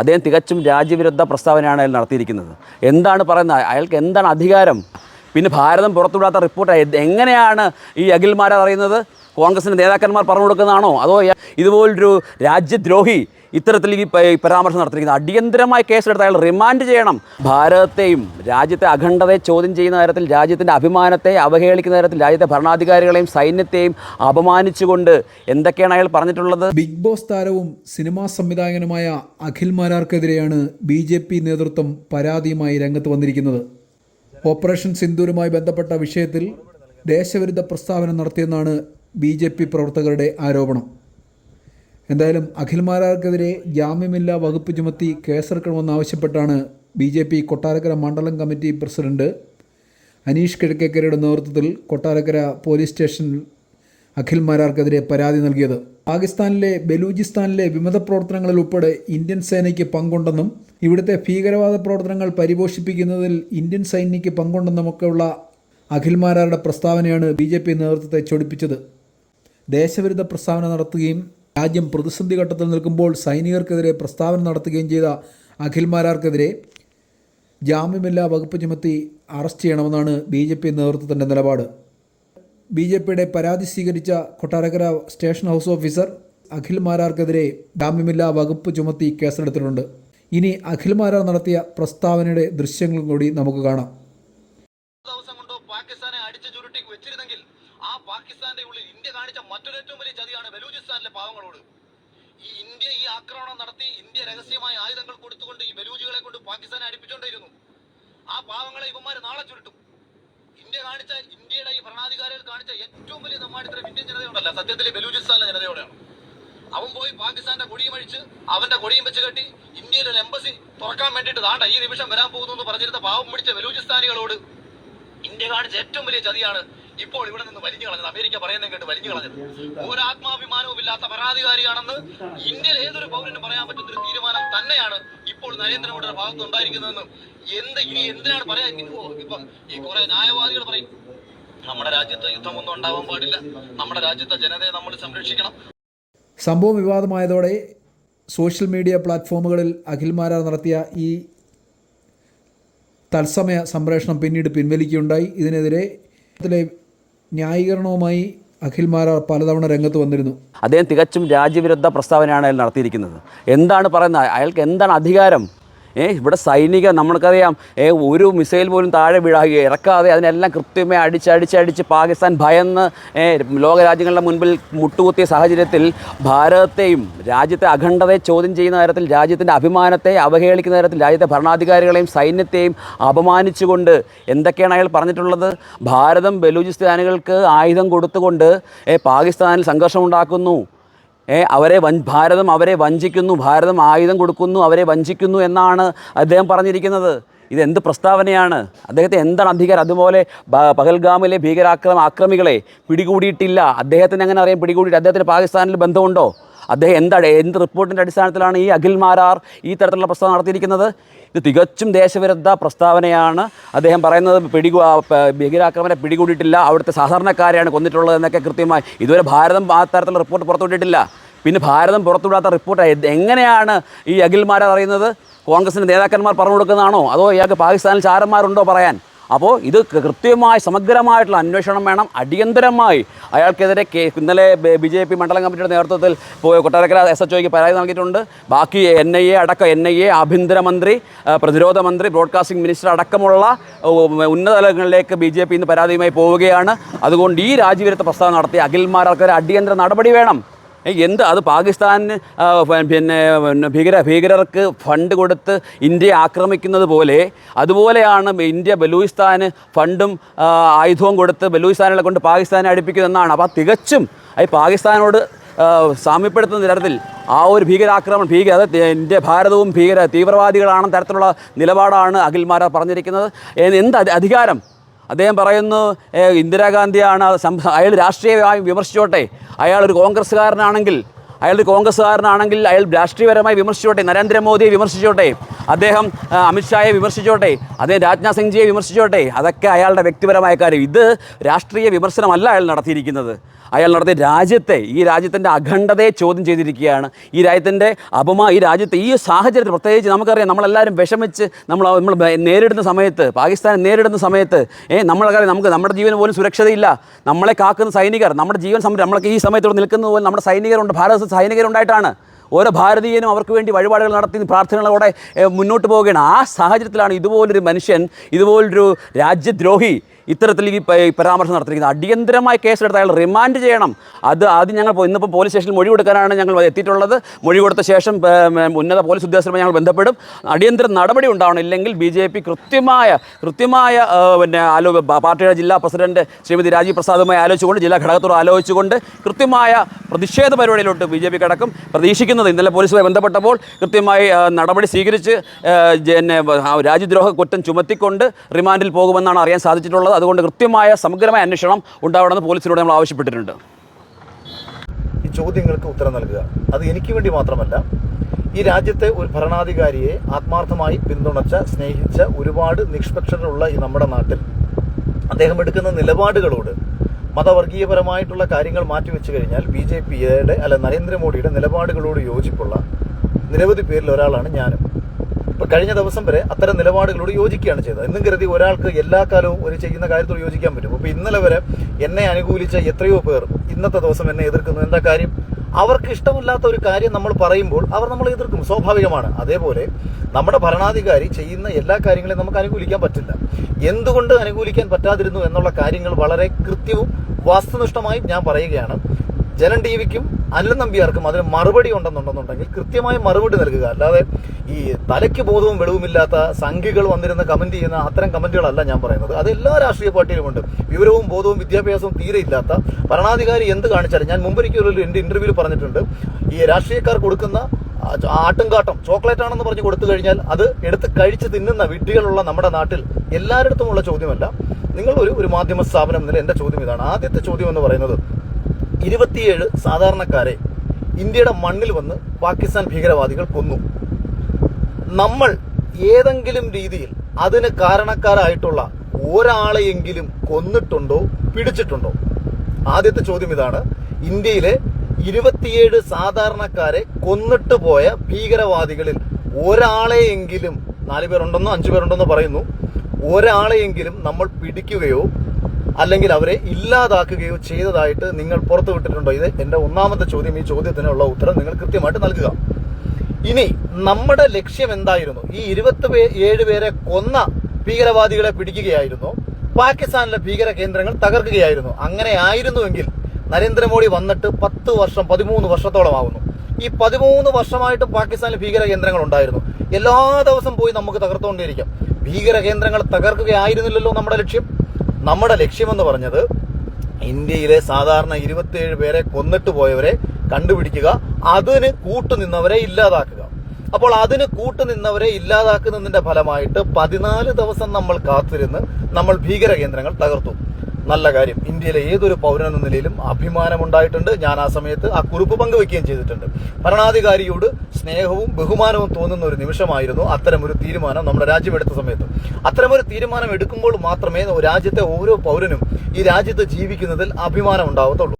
അദ്ദേഹം തികച്ചും രാജ്യവിരുദ്ധ പ്രസ്താവനയാണ് അയാൾ നടത്തിയിരിക്കുന്നത്. എന്താണ് പറയുന്നത്? അയാൾക്ക് എന്താണ് അധികാരം? പിന്നെ ഭാരതം പുറത്തുവിടാത്ത റിപ്പോർട്ട് എങ്ങനെയാണ് ഈ അഖിൽമാരെ അറിയുന്നത്? കോൺഗ്രസിന്റെ നേതാക്കന്മാർ പറഞ്ഞു കൊടുക്കുന്നതാണോ? അതോ ഇതുപോലൊരു രാജ്യദ്രോഹി ഇത്തരത്തിൽ ഈ പരാമർശം നടത്തിയിരിക്കുന്നത്? അടിയന്തരമായി കേസെടുത്ത് അയാൾ റിമാൻഡ് ചെയ്യണം. ഭാരതത്തെയും രാജ്യത്തെ അഖണ്ഡതയെ ചോദ്യം ചെയ്യുന്ന തരത്തിൽ രാജ്യത്തിന്റെ അഭിമാനത്തെ അവഹേളിക്കുന്ന തരത്തിൽ രാജ്യത്തെ ഭരണാധികാരികളെയും സൈന്യത്തെയും അപമാനിച്ചുകൊണ്ട് എന്തൊക്കെയാണ് അയാൾ പറഞ്ഞിട്ടുള്ളത്? ബിഗ് ബോസ് താരവും സിനിമാ സംവിധായകനുമായ അഖിൽ മാരാർക്കെതിരെയാണ് ബി ജെ പി നേതൃത്വം പരാതിയുമായി രംഗത്ത് വന്നിരിക്കുന്നത്. ഓപ്പറേഷൻ സിന്ദൂരുമായി ബന്ധപ്പെട്ട വിഷയത്തിൽ ദേശവിരുദ്ധ പ്രസ്താവന നടത്തിയെന്നാണ് ബി ജെ പി പ്രവർത്തകരുടെ ആരോപണം. എന്തായാലും അഖിൽമാരാർക്കെതിരെ ജാമ്യമില്ലാ വകുപ്പ് ചുമത്തി കേസെടുക്കണമെന്നാവശ്യപ്പെട്ടാണ് ബി ജെ പി കൊട്ടാരക്കര മണ്ഡലം കമ്മിറ്റി പ്രസിഡന്റ് അനീഷ് കിഴക്കേക്കരയുടെ നേതൃത്വത്തിൽ കൊട്ടാരക്കര പോലീസ് സ്റ്റേഷനിൽ അഖിൽമാരാർക്കെതിരെ പരാതി നൽകിയത്. പാകിസ്ഥാനിലെ ബലൂചിസ്ഥാനിലെ വിമത പ്രവർത്തനങ്ങളിൽ ഉൾപ്പെടെ ഇന്ത്യൻ സേനയ്ക്ക് പങ്കുണ്ടെന്നും ഇവിടുത്തെ ഭീകരവാദ പ്രവർത്തനങ്ങൾ പരിപോഷിപ്പിക്കുന്നതിൽ ഇന്ത്യൻ സൈന്യയ്ക്ക് പങ്കുണ്ടെന്നുമൊക്കെയുള്ള അഖിൽമാരാരുടെ പ്രസ്താവനയാണ് ബി ജെ പി നേതൃത്വത്തെ ചൊടിപ്പിച്ചത്. ദേശവിരുദ്ധ പ്രസ്താവന നടത്തുകയും രാജ്യം പ്രതിസന്ധി ഘട്ടത്തിൽ നിൽക്കുമ്പോൾ സൈനികർക്കെതിരെ പ്രസ്താവന നടത്തുകയും ചെയ്ത അഖിൽമാരാർക്കെതിരെ ജാമ്യമില്ലാ വകുപ്പ് ചുമത്തി അറസ്റ്റ് ചെയ്യണമെന്നാണ് ബി ജെ പി നേതൃത്വത്തിന്റെ നിലപാട്. ബി ജെ പിയുടെ പരാതി സ്വീകരിച്ച കൊട്ടാരക്കര സ്റ്റേഷൻ ഹൗസ് ഓഫീസർ അഖിൽമാരാർക്കെതിരെ ജാമ്യമില്ലാ വകുപ്പ് ചുമത്തി കേസെടുത്തിട്ടുണ്ട്. ഇനി അഖിൽമാരാർ നടത്തിയ പ്രസ്താവനയുടെ ദൃശ്യങ്ങളും കൂടി നമുക്ക് കാണാം. ദിവസം പാകിസ്ഥാനെ ചുരുട്ടി വെച്ചിരുന്നെങ്കിൽ ആ പാകിസ്ഥാന്റെ ഉള്ളിൽ ഇന്ത്യ കാണിച്ച മറ്റൊരു ഏറ്റവും വലിയ ചതിയാണ് ബലൂചിസ്ഥാനിലെ പാവങ്ങളോട്. ഈ ഇന്ത്യ ഈ ആക്രമണം നടത്തി ഇന്ത്യ രഹസ്യമായ ആയുധങ്ങൾ കൊടുത്തുകൊണ്ട് ഈ ബലൂജികളെ കൊണ്ട് പാകിസ്ഥാനെ അടുപ്പിച്ചുകൊണ്ടിരുന്നു ആ പാവങ്ങളെ ഇവന്മാര് നാളെ ചുരുട്ടും. ഇന്ത്യ കാണിച്ച ഇന്ത്യയുടെ ഈ ഭരണാധികാരികൾ കാണിച്ച ഏറ്റവും വലിയ നമ്മാടിത്തരം ഇന്ത്യൻ ജനതയോടല്ല സത്യത്തിൽ ബലൂചിസ്ഥാനിലെ ജനതയോടെയാണ്. അവൻ പോയി പാകിസ്ഥാന്റെ കൊടിയും അഴിച്ച് അവന്റെ കൊടിയും വെച്ച് കെട്ടി ഇന്ത്യയിൽ ഒരു എംബസി തുറക്കാൻ വേണ്ടിയിട്ട് താണ്ട ഈ നിമിഷം വരാൻ പോകുന്നു എന്ന് പറഞ്ഞിരുന്ന പാവം പിടിച്ച ബലൂചിസ്ഥാനികളോട് ഇന്ത്യ കാണിച്ച ഏറ്റവും വലിയ ചതിയാണ് ഇപ്പോൾ ഇവിടെ നിന്ന് വലിഞ്ഞു കളഞ്ഞത്. അമേരിക്ക പറയുന്നത് കേട്ട് വലിഞ്ഞു കളഞ്ഞത്. ഒരു ആത്മാഭിമാനവും ഇല്ലാത്ത പരാതികാരിയാണെന്ന് ഇന്ത്യയിൽ ഏതൊരു പൗരനും പറയാൻ പറ്റുന്ന ഒരു തീരുമാനം തന്നെയാണ് ഇപ്പോൾ നരേന്ദ്രമോദിയുടെ ഭാഗത്ത് ഉണ്ടായിരിക്കുന്നതെന്നും എന്ത് ഇനി എന്തിനാണ് പറയാൻ ഇപ്പം ഈ കുറെ ന്യായവാദികൾ പറയും നമ്മുടെ രാജ്യത്ത് യുദ്ധമൊന്നും ഉണ്ടാവാൻ പാടില്ല. നമ്മുടെ രാജ്യത്തെ ജനതയെ നമ്മൾ സംരക്ഷിക്കണം. സംഭവം വിവാദമായതോടെ സോഷ്യൽ മീഡിയ പ്ലാറ്റ്ഫോമുകളിൽ അഖിൽ മാരാർ നടത്തിയ ഈ തത്സമയ സംപ്രേഷണം പിന്നീട് പിൻവലിക്കുകയുണ്ടായി. ഇതിനെതിരെ ന്യായീകരണവുമായി അഖിൽ മാരാർ പലതവണ രംഗത്ത് വന്നിരുന്നു. അദ്ദേഹം തികച്ചും രാജ്യവിരുദ്ധ പ്രസ്താവനയാണ് അയാൾ നടത്തിയിരിക്കുന്നത്. എന്താണ് പറയുന്നത്? അയാൾക്ക് എന്താണ് അധികാരം? ഏ ഇവിടെ സൈനിക നമ്മൾക്കറിയാം. ഏ ഒരു മിസൈൽ പോലും താഴെ വീഴാകുക ഇറക്കാതെ അതിനെല്ലാം കൃത്യമായി അടിച്ചടിച്ചടിച്ച് പാകിസ്ഥാൻ ഭയന്ന് ലോകരാജ്യങ്ങളുടെ മുൻപിൽ മുട്ടുകുത്തിയ സാഹചര്യത്തിൽ ഭാരതത്തെയും രാജ്യത്തെ അഖണ്ഡതയെ ചോദ്യം ചെയ്യുന്ന തരത്തിൽ രാജ്യത്തിന്റെ അഭിമാനത്തെ അവഹേളിക്കുന്ന തരത്തിൽ രാജ്യത്തെ ഭരണാധികാരികളെയും സൈന്യത്തെയും അപമാനിച്ചുകൊണ്ട് എന്തൊക്കെയാണ് അയാൾ പറഞ്ഞിട്ടുള്ളത്? ഭാരതം ബലൂചിസ്ഥാനികൾക്ക് ആയുധം കൊടുത്തുകൊണ്ട് പാകിസ്ഥാനിൽ സംഘർഷമുണ്ടാക്കുന്നു. അവരെ വൻ ഭാരതം അവരെ വഞ്ചിക്കുന്നു ഭാരതം ആയുധം കൊടുക്കുന്നു അവരെ വഞ്ചിക്കുന്നു എന്നാണ് അദ്ദേഹം പറഞ്ഞിരിക്കുന്നത്. ഇതെന്ത് പ്രസ്താവനയാണ്? അദ്ദേഹത്തെ എന്താണ് അധികാരം അതുപോലെ പഹൽഗാമിലെ ഭീകരാക്രമ ആക്രമികളെ പിടികൂടിയിട്ടില്ല? അദ്ദേഹത്തിന് അങ്ങനെ അറിയാൻ പിടികൂടിയിട്ട് അദ്ദേഹത്തിന് പാകിസ്ഥാനിൽ ബന്ധമുണ്ടോ? അദ്ദേഹം എന്താണ് എന്ത് റിപ്പോർട്ടിന്റെ അടിസ്ഥാനത്തിലാണ് ഈ അഖിൽ മാരാർ ഈ തരത്തിലുള്ള പ്രസ്താവന നടത്തിയിരിക്കുന്നത്? ഇത് തികച്ചും ദേശവിരുദ്ധ പ്രസ്താവനയാണ്. അദ്ദേഹം പറയുന്നത് പിടികു ഭീകരാക്രമണം പിടികൂടിയിട്ടില്ല. അവിടുത്തെ സാധാരണക്കാരെയാണ് കൊന്നിട്ടുള്ളത് എന്നൊക്കെ കൃത്യമായി. ഇതുവരെ ഭാരതം ആ തരത്തിലുള്ള റിപ്പോർട്ട് പുറത്തുവിട്ടിട്ടില്ല. പിന്നെ ഭാരതം പുറത്തുവിടാത്ത റിപ്പോർട്ട് എങ്ങനെയാണ് ഈ അഖിൽമാരെ അറിയുന്നത്? കോൺഗ്രസിന്റെ നേതാക്കന്മാർ പറഞ്ഞു കൊടുക്കുന്നതാണോ? അതോ ഇയാൾക്ക് പാകിസ്ഥാനിൽ ചാരന്മാരുണ്ടോ പറയാൻ? അപ്പോൾ ഇത് കൃത്യമായി സമഗ്രമായിട്ടുള്ള അന്വേഷണം വേണം. അടിയന്തരമായി അയാൾക്കെതിരെ കേ ഇന്നലെ ബി ജെ പി മണ്ഡലം കമ്മിറ്റിയുടെ നേതൃത്വത്തിൽ കൊട്ടാരക്കര എസ് എച്ച് ഒക്ക് പരാതി നൽകിയിട്ടുണ്ട്. ബാക്കി എൻ ഐ എ അടക്കം എൻ ഐ എ ആഭ്യന്തരമന്ത്രി പ്രതിരോധ മന്ത്രി ബ്രോഡ്കാസ്റ്റിംഗ് മിനിസ്റ്റർ അടക്കമുള്ള ഉന്നതലങ്ങളിലേക്ക് ഉന്നത തലങ്ങളിലേക്ക് ബി ജെ പി ഇന്ന് പരാതിയുമായി പോവുകയാണ്. അതുകൊണ്ട് ഈ രാജ്യവിരുദ്ധ പ്രസ്താവന നടത്തിയ അഖിൽമാർക്കൊരു അടിയന്തര നടപടി വേണം. എന്ത്? അത് പാകിസ്ഥാന് പിന്നെ ഭീകര ഭീകരർക്ക് ഫണ്ട് കൊടുത്ത് ഇന്ത്യയെ ആക്രമിക്കുന്നത് പോലെ അതുപോലെയാണ് ഇന്ത്യ ബലൂചിസ്ഥാന് ഫണ്ടും ആയുധവും കൊടുത്ത് ബലൂചിസ്ഥാനുകളെ കൊണ്ട് പാകിസ്ഥാനെ അടുപ്പിക്കുന്നതെന്നാണ്. അപ്പോൾ തികച്ചും ഈ പാകിസ്ഥാനോട് സാമ്യപ്പെടുത്തുന്ന തരത്തിൽ ആ ഒരു ഭീകരാക്രമണം ഭീകര അത് ഇന്ത്യ ഭാരതവും ഭീകര തീവ്രവാദികളാണെന്ന തരത്തിലുള്ള നിലപാടാണ് അഖിൽമാര പറഞ്ഞിരിക്കുന്നത്. എന്ത് അധികാരം അദ്ദേഹം പറയുന്നു ഇന്ദിരാഗാന്ധിയാണ് അയാൾ രാഷ്ട്രീയമായി വിമർശിച്ചോട്ടെ. അയാൾ ഒരു കോൺഗ്രസ്സുകാരനാണെങ്കിൽ അയാൾ കോൺഗ്രസ്സുകാരനാണെങ്കിൽ അയാൾ രാഷ്ട്രീയപരമായി വിമർശിച്ചോട്ടെ നരേന്ദ്രമോദിയെ വിമർശിച്ചോട്ടെ അദ്ദേഹം അമിത്ഷായെ വിമർശിച്ചോട്ടെ അദ്ദേഹം രാജ്നാഥ് സിംഗ്ജിയെ വിമർശിച്ചോട്ടെ അതൊക്കെ അയാളുടെ വ്യക്തിപരമായ കാര്യം. ഇത് രാഷ്ട്രീയ വിമർശനമല്ല അയാൾ നടത്തിയിരിക്കുന്നത്. അയാൾ നടത്തിയ രാജ്യത്തെ ഈ രാജ്യത്തിന്റെ അഖണ്ഡതയെ ചോദ്യം ചെയ്തിരിക്കുകയാണ്. ഈ രാജ്യത്തിന്റെ അപമാ ഈ രാജ്യത്തെ ഈ സാഹചര്യത്തിൽ പ്രത്യേകിച്ച് നമുക്കറിയാം നമ്മളെല്ലാവരും വിഷമിച്ച് നമ്മൾ നമ്മൾ നേരിടുന്ന സമയത്ത് പാകിസ്ഥാനെ നേരിടുന്ന സമയത്ത് ഏ നമ്മളറിയാം നമുക്ക് നമ്മുടെ ജീവന് പോലും സുരക്ഷതയില്ല. നമ്മളെ കാക്കുന്ന സൈനികർ നമ്മുടെ ജീവൻ സംരക്ഷണം നമ്മളൊക്കെ ഈ സമയത്തോട് നിൽക്കുന്നത് പോലും നമ്മുടെ സൈനികരുണ്ട് ഭാരത സൈനികരുണ്ടായിട്ടാണ്. ഓരോ ഭാരതീയനും അവർക്ക് വേണ്ടി വഴിപാടുകൾ നടത്തി പ്രാർത്ഥനകളോടെ മുന്നോട്ട് പോവുകയാണ്. ആ സാഹചര്യത്തിലാണ് ഇതുപോലൊരു മനുഷ്യൻ ഇതുപോലൊരു രാജ്യദ്രോഹി ഇത്തരത്തിൽ ഈ പരാമർശം നടത്തിയിരിക്കുന്നത്. അടിയന്തരമായ കേസെടുത്ത് അയാൾ റിമാൻഡ് ചെയ്യണം. അത് ആദ്യം ഞങ്ങൾ ഇന്നിപ്പോൾ പോലീസ് സ്റ്റേഷനിൽ മൊഴി കൊടുക്കാനാണ് ഞങ്ങൾ എത്തിയിട്ടുള്ളത്. മൊഴി കൊടുത്ത ശേഷം ഉന്നത പോലീസ് ഉദ്യോഗസ്ഥരുമായി ഞങ്ങൾ ബന്ധപ്പെടും. അടിയന്തര നടപടി ഉണ്ടാവണം. ഇല്ലെങ്കിൽ ബി ജെ പി കൃത്യമായ കൃത്യമായ പിന്നെ ആലോ പാർട്ടിയുടെ ജില്ലാ പ്രസിഡന്റ് ശ്രീമതി രാജീവ് പ്രസാദുമായി ആലോചിച്ചുകൊണ്ട് ജില്ലാ ഘടകത്തോട് ആലോചിച്ചുകൊണ്ട് കൃത്യമായ പ്രതിഷേധ പരിപാടിയിലോട്ട് ബി ജെ പി കടക്കും. പ്രതീക്ഷിക്കുന്നത് ഇന്നലെ പോലീസുമായി ബന്ധപ്പെട്ടപ്പോൾ കൃത്യമായി നടപടി സ്വീകരിച്ച് രാജ്യദ്രോഹ കുറ്റം ചുമത്തിക്കൊണ്ട് റിമാൻഡിൽ പോകുമെന്നാണ് അറിയാൻ സാധിച്ചിട്ടുള്ളത്. അതുകൊണ്ട് കൃത്യമായ സമഗ്രമായ അന്വേഷണം ഉണ്ടാവണമെന്ന് പോലീസിനോട് നമ്മൾ ആവശ്യപ്പെട്ടിട്ടുണ്ട്. ഈ ചോദ്യങ്ങൾക്ക് ഉത്തരം നൽകുക. അത് എനിക്ക് വേണ്ടി മാത്രമല്ല ഈ രാജ്യത്തെ ഒരു ഭരണാധികാരിയെ ആത്മാർത്ഥമായി പിന്തുണച്ച സ്നേഹിച്ച ഒരുപാട് നിഷ്പക്ഷരുള്ള ഈ നമ്മുടെ നാട്ടിൽ അദ്ദേഹം എടുക്കുന്ന നിലപാടുകളോട് മതവർഗീയപരമായിട്ടുള്ള കാര്യങ്ങൾ മാറ്റിവെച്ചു കഴിഞ്ഞാൽ ബി ജെ പിയുടെ അല്ല നരേന്ദ്രമോദിയുടെ നിലപാടുകളോട് യോജിപ്പുള്ള നിരവധി പേരിൽ ഒരാളാണ് ഞാനും. കഴിഞ്ഞ ദിവസം വരെ അത്തരം നിലപാടുകളോട് യോജിക്കുകയാണ് ചെയ്തത്. എന്നും കരുതി ഒരാൾക്ക് എല്ലാ കാലവും ഒരു ചെയ്യുന്ന കാര്യത്തോട് യോജിക്കാൻ പറ്റും. അപ്പൊ ഇന്നലെ വരെ എന്നെ അനുകൂലിച്ച എത്രയോ പേർ ഇന്നത്തെ ദിവസം എന്നെ എതിർക്കുന്നു. എന്താ കാര്യം? അവർക്ക് ഇഷ്ടമില്ലാത്ത ഒരു കാര്യം നമ്മൾ പറയുമ്പോൾ അവർ നമ്മൾ എതിർക്കും. സ്വാഭാവികമാണ്. അതേപോലെ നമ്മുടെ ഭരണാധികാരി ചെയ്യുന്ന എല്ലാ കാര്യങ്ങളെയും നമുക്ക് അനുകൂലിക്കാൻ പറ്റില്ല. എന്തുകൊണ്ട് അനുകൂലിക്കാൻ പറ്റാതിരുന്നു എന്നുള്ള കാര്യങ്ങൾ വളരെ കൃത്യവും വാസ്തുനിഷ്ഠമായും ഞാൻ പറയുകയാണ്. ജനൻ ടി വിക്കും അല്ല നമ്പിയാർക്കും അതിന് മറുപടി ഉണ്ടെന്നുണ്ടെന്നുണ്ടെങ്കിൽ കൃത്യമായ മറുപടി നൽകുക. അല്ലാതെ ഈ തലയ്ക്ക് ബോധവും വെളിവുമില്ലാത്ത സംഖ്യകൾ വന്നിരുന്ന കമന്റ് ചെയ്യുന്ന അത്തരം കമന്റുകളല്ല ഞാൻ പറയുന്നത്. അത് എല്ലാ രാഷ്ട്രീയ പാർട്ടിയിലുമുണ്ട് വിവരവും ബോധവും വിദ്യാഭ്യാസവും തീരെ ഇല്ലാത്ത ഭരണാധികാരി എന്ത് കാണിച്ചാലും ഞാൻ മുമ്പൊരിക്കൽ ഒരു എന്റെ ഇന്റർവ്യൂവിൽ പറഞ്ഞിട്ടുണ്ട്. ഈ രാഷ്ട്രീയക്കാർ കൊടുക്കുന്ന ആട്ടും ആട്ടുംകാട്ടം ചോക്ലേറ്റ് ആണെന്ന് പറഞ്ഞ് കൊടുത്തു കഴിഞ്ഞാൽ അത് എടുത്ത് കഴിച്ച് തിന്നുന്ന വിഡ്ഢികളുള്ള നമ്മുടെ നാട്ടിൽ എല്ലായിടത്തുമുള്ള ചോദ്യമല്ല. നിങ്ങൾ ഒരു ഒരു മാധ്യമ സ്ഥാപനം എന്നതിൽ എന്റെ ചോദ്യം ഇതാണ്. ആദ്യത്തെ ചോദ്യം എന്ന് പറയുന്നത് ഇരുപത്തിയേഴ് സാധാരണക്കാരെ ഇന്ത്യയുടെ മണ്ണിൽ വന്ന് പാകിസ്ഥാൻ ഭീകരവാദികൾ കൊന്നു. നമ്മൾ ഏതെങ്കിലും രീതിയിൽ അതിന് കാരണക്കാരായിട്ടുള്ള ഒരാളെയെങ്കിലും കൊന്നിട്ടുണ്ടോ പിടിച്ചിട്ടുണ്ടോ? ആദ്യത്തെ ചോദ്യം ഇതാണ്. ഇന്ത്യയിലെ ഇരുപത്തിയേഴ് സാധാരണക്കാരെ കൊന്നിട്ട് പോയ ഭീകരവാദികളിൽ ഒരാളെയെങ്കിലും നാല് പേരുണ്ടെന്നോ അഞ്ചു പേരുണ്ടെന്നോ പറയുന്നു ഒരാളെയെങ്കിലും നമ്മൾ പിടിക്കുകയോ അല്ലെങ്കിൽ അവരെ ഇല്ലാതാക്കുകയോ ചെയ്തതായിട്ട് നിങ്ങൾ പുറത്തു വിട്ടിട്ടുണ്ടോ? ഇത് എന്റെ ഒന്നാമത്തെ ചോദ്യം ഈ ചോദ്യത്തിനുള്ള ഉത്തരം നിങ്ങൾ കൃത്യമായിട്ട് നൽകുക. ഇനി നമ്മുടെ ലക്ഷ്യം എന്തായിരുന്നു? ഈ ഇരുപത്തി ഏഴ് പേരെ കൊന്ന ഭീകരവാദികളെ പിടിക്കുകയായിരുന്നു. പാകിസ്ഥാനിലെ ഭീകര കേന്ദ്രങ്ങൾ തകർക്കുകയായിരുന്നു. അങ്ങനെ ആയിരുന്നുവെങ്കിൽ നരേന്ദ്രമോദി വന്നിട്ട് പത്ത് വർഷം പതിമൂന്ന് വർഷത്തോളം ആകുന്നു ഈ പതിമൂന്ന് വർഷമായിട്ട് പാകിസ്ഥാനിൽ ഭീകര കേന്ദ്രങ്ങൾ ഉണ്ടായിരുന്നു. എല്ലാ ദിവസം പോയി നമുക്ക് തകർത്തുകൊണ്ടേയിരിക്കാം. ഭീകര കേന്ദ്രങ്ങൾ തകർക്കുകയായിരുന്നില്ലല്ലോ നമ്മുടെ ലക്ഷ്യം. നമ്മുടെ ലക്ഷ്യമെന്ന് പറഞ്ഞത് ഇന്ത്യയിലെ സാധാരണ ഇരുപത്തിയേഴ് പേരെ കൊന്നിട്ട് പോയവരെ കണ്ടുപിടിക്കുക അതിന് കൂട്ടുനിന്നവരെ ഇല്ലാതാക്കുക. അപ്പോൾ അതിന് കൂട്ടുനിന്നവരെ ഇല്ലാതാക്കുന്നതിന്റെ ഫലമായിട്ട് പതിനാല് ദിവസം നമ്മൾ കാത്തിരുന്ന് നമ്മൾ ഭീകര കേന്ദ്രങ്ങൾ തകർത്തു. നല്ല കാര്യം. ഇന്ത്യയിലെ ഏതൊരു പൗരൻ എന്ന നിലയിലും അഭിമാനമുണ്ടായിട്ടുണ്ട്. ഞാൻ ആ സമയത്ത് ആ കുറിപ്പ് പങ്കുവെക്കുകയും ചെയ്തിട്ടുണ്ട്. ഭരണാധികാരിയോട് സ്നേഹവും ബഹുമാനവും തോന്നുന്ന ഒരു നിമിഷമായിരുന്നു അത്തരമൊരു തീരുമാനം നമ്മുടെ രാജ്യം എടുത്ത സമയത്ത്. അത്തരമൊരു തീരുമാനം എടുക്കുമ്പോൾ മാത്രമേ രാജ്യത്തെ ഓരോ പൗരനും ഈ രാജ്യത്ത് ജീവിക്കുന്നതിൽ അഭിമാനം ഉണ്ടാവത്തുള്ളൂ.